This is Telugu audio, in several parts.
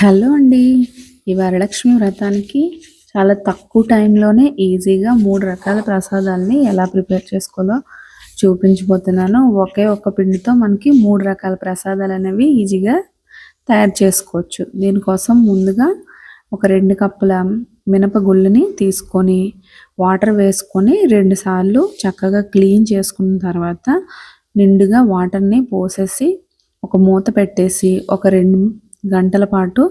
హలో అండి. ఈ వరలక్ష్మి వ్రతానికి చాలా తక్కువ టైంలోనే ఈజీగా మూడు రకాల ప్రసాదాలని ఎలా ప్రిపేర్ చేసుకోవాలో చూపించబోతున్నాను. ఒకే ఒక్క పిండితో మనకి మూడు రకాల ప్రసాదాలు అనేవి ఈజీగా తయారు చేసుకోవచ్చు. దీనికోసం ముందుగా ఒక రెండు కప్పుల మినపగుళ్ళని తీసుకొని వాటర్ వేసుకొని రెండుసార్లు చక్కగా క్లీన్ చేసుకున్న తర్వాత నిండుగా వాటర్ని పోసేసి ఒక మూత పెట్టేసి ఒక రెండు గంటల పాటు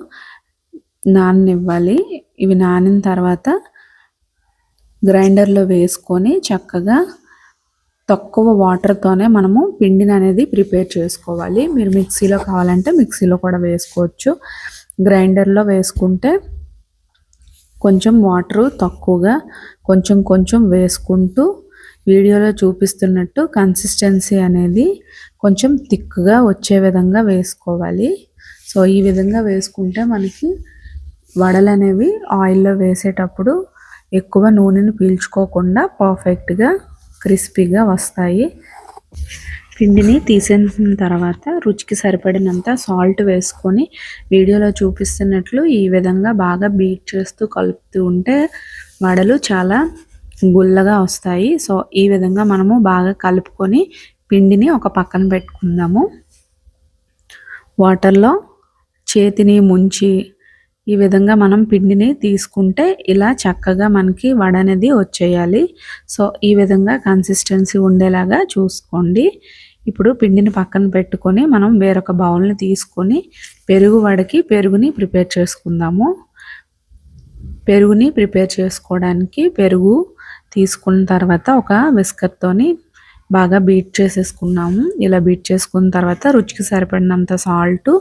నాననివ్వాలి. ఇవి నానిన తర్వాత గ్రైండర్లో వేసుకొని చక్కగా తక్కువ వాటర్తోనే మనము పిండిని అనేది ప్రిపేర్ చేసుకోవాలి. మీరు మిక్సీలో కావాలంటే మిక్సీలో కూడా వేసుకోవచ్చు. గ్రైండర్లో వేసుకుంటే కొంచెం వాటరు తక్కువగా కొంచెం కొంచెం వేసుకుంటూ వీడియోలో చూపిస్తున్నట్టు కన్సిస్టెన్సీ అనేది కొంచెం థిక్గా వచ్చే విధంగా వేసుకోవాలి. సో ఈ విధంగా వేసుకుంటే మనకి వడలు అనేవి ఆయిల్లో వేసేటప్పుడు ఎక్కువ నూనెను పీల్చుకోకుండా పర్ఫెక్ట్గా క్రిస్పీగా వస్తాయి. పిండిని తీసేసిన తర్వాత రుచికి సరిపడినంత సాల్ట్ వేసుకొని వీడియోలో చూపిస్తున్నట్లు ఈ విధంగా బాగా బీట్ చేస్తూ కలుపుతూ ఉంటే వడలు చాలా గుల్లగా వస్తాయి. సో ఈ విధంగా మనము బాగా కలుపుకొని పిండిని ఒక పక్కన పెట్టుకుందాము. వాటర్లో చేతిని ముంచి ఈ విధంగా మనం పిండిని తీసుకుంటే ఇలా చక్కగా మనకి వడ అనేది వచ్చేయాలి. సో ఈ విధంగా కన్సిస్టెన్సీ ఉండేలాగా చూసుకోండి. ఇప్పుడు పిండిని పక్కన పెట్టుకొని మనం వేరొక బౌల్ని తీసుకొని పెరుగు వడకి పెరుగుని ప్రిపేర్ చేసుకుందాము. పెరుగుని ప్రిపేర్ చేసుకోవడానికి పెరుగు తీసుకున్న తర్వాత ఒక విస్కర్తోని బాగా బీట్ చేసేసుకున్నాము. ఇలా బీట్ చేసుకున్న తర్వాత రుచికి సరిపడినంత సాల్ట్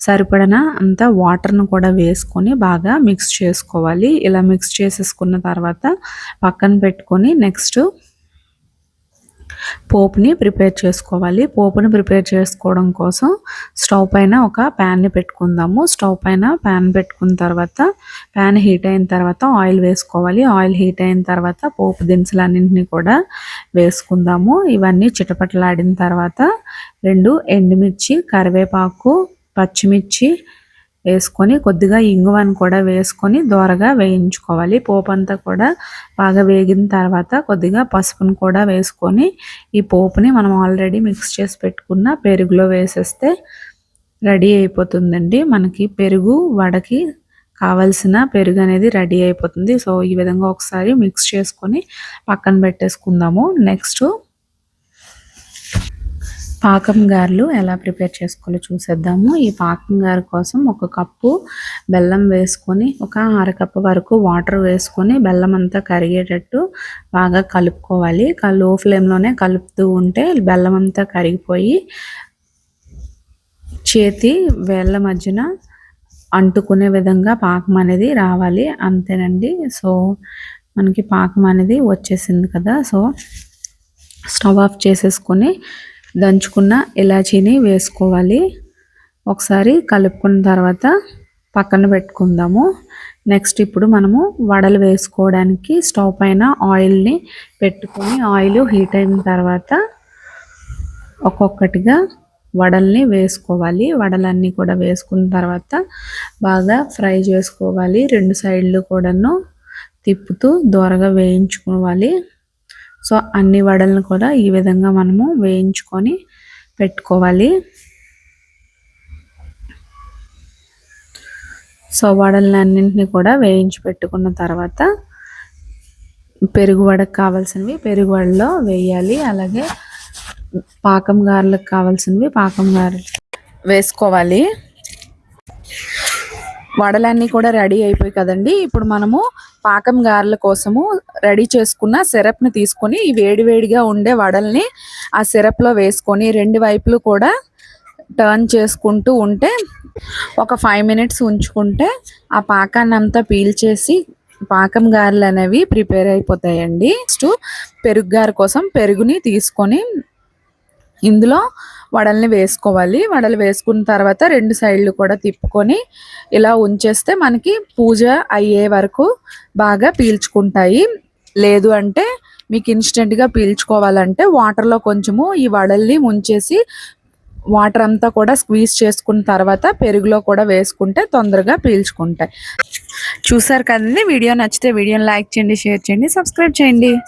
సరిపడిన అంత వాటర్ను కూడా వేసుకొని బాగా మిక్స్ చేసుకోవాలి. ఇలా మిక్స్ చేసేసుకున్న తర్వాత పక్కన పెట్టుకొని నెక్స్ట్ పోపుని ప్రిపేర్ చేసుకోవాలి. పోపుని ప్రిపేర్ చేసుకోవడం కోసం స్టవ్ పైన ఒక ప్యాన్ని పెట్టుకుందాము. స్టవ్ పైన ప్యాన్ పెట్టుకున్న తర్వాత ప్యాన్ హీట్ అయిన తర్వాత ఆయిల్ వేసుకోవాలి. ఆయిల్ హీట్ అయిన తర్వాత పోపు దినుసులన్నింటినీ కూడా వేసుకుందాము. ఇవన్నీ చిటపటలాడిన తర్వాత రెండు ఎండుమిర్చి కరివేపాకు పచ్చిమిర్చి వేసుకొని కొద్దిగా ఇంగువను కూడా వేసుకొని దోరగా వేయించుకోవాలి. పోపు అంతా కూడా బాగా వేగిన తర్వాత కొద్దిగా పసుపును కూడా వేసుకొని ఈ పోపుని మనం ఆల్రెడీ మిక్స్ చేసి పెట్టుకున్న పెరుగులో వేసేస్తే రెడీ అయిపోతుందండి. మనకి పెరుగు వడకి కావలసిన పెరుగు అనేది రెడీ అయిపోతుంది. సో ఈ విధంగా ఒకసారి మిక్స్ చేసుకొని పక్కన పెట్టేసుకుందాము. నెక్స్ట్ పాకం గారెలు ఎలా ప్రిపేర్ చేసుకోవాలో చూసేద్దాము. ఈ పాకం గారి కోసం ఒక కప్పు బెల్లం వేసుకొని ఒక అరకప్పు వరకు వాటర్ వేసుకొని బెల్లం అంతా కరిగేటట్టు బాగా కలుపుకోవాలి. లో ఫ్లేమ్లోనే కలుపుతూ ఉంటే బెల్లం అంతా కరిగిపోయి చేతి వేళ్ళ మధ్యన అంటుకునే విధంగా పాకం అనేది రావాలి. అంతేనండి. సో మనకి పాకం అనేది వచ్చేసింది కదా. సో స్టవ్ ఆఫ్ చేసేసుకొని దంచుకున్న ఇలాచీని వేసుకోవాలి. ఒకసారి కలుపుకున్న తర్వాత పక్కన పెట్టుకుందాము. నెక్స్ట్ ఇప్పుడు మనము వడలు వేసుకోవడానికి స్టవ్ పైన ఆయిల్ని పెట్టుకొని ఆయిల్ హీట్ అయిన తర్వాత ఒక్కొక్కటిగా వడల్ని వేసుకోవాలి. వడలన్నీ కూడా వేసుకున్న తర్వాత బాగా ఫ్రై చేసుకోవాలి. రెండు సైడ్లు కూడాను తిప్పుతూ దూరగా వేయించుకోవాలి. సో అన్ని వడలను కూడా ఈ విధంగా మనము వేయించుకొని పెట్టుకోవాలి. సో వడలని అన్నింటినీ కూడా వేయించి పెట్టుకున్న తర్వాత పెరుగు వడకు కావాల్సినవి పెరుగు వడలో వేయాలి. అలాగే పాకం గారెలకు కావాల్సినవి పాకం గారెలు వేసుకోవాలి. వడలన్నీ కూడా రెడీ అయిపోయి కదండి. ఇప్పుడు మనము పాకం గారెల కోసము రెడీ చేసుకున్న సిరప్ని తీసుకొని ఈ వేడివేడిగా ఉండే వడల్ని ఆ సిరప్లో వేసుకొని రెండు వైపులు కూడా టర్న్ చేసుకుంటూ ఉంటే ఒక ఫైవ్ మినిట్స్ ఉంచుకుంటే ఆ పాకాన్ని అంతా పీల్చేసి పాకం గారెలు అనేవి ప్రిపేర్ అయిపోతాయండి. నెక్స్ట్ పెరుగు గారి కోసం పెరుగుని తీసుకొని ఇందులో వడల్ని వేసుకోవాలి. వడలు వేసుకున్న తర్వాత రెండు సైడ్లు కూడా తిప్పుకొని ఇలా ఉంచేస్తే మనకి పూజ అయ్యే వరకు బాగా పీల్చుకుంటాయి. లేదు అంటే మీకు ఇన్స్టెంట్గా పీల్చుకోవాలంటే వాటర్లో కొంచెము ఈ వడల్ని ముంచేసి వాటర్ అంతా కూడా స్క్వీజ్ చేసుకున్న తర్వాత పెరుగులో కూడా వేసుకుంటే తొందరగా పీల్చుకుంటాయి. చూసారు కదండి? వీడియో నచ్చితే వీడియోని లైక్ చేయండి షేర్ చేయండి సబ్స్క్రైబ్ చేయండి.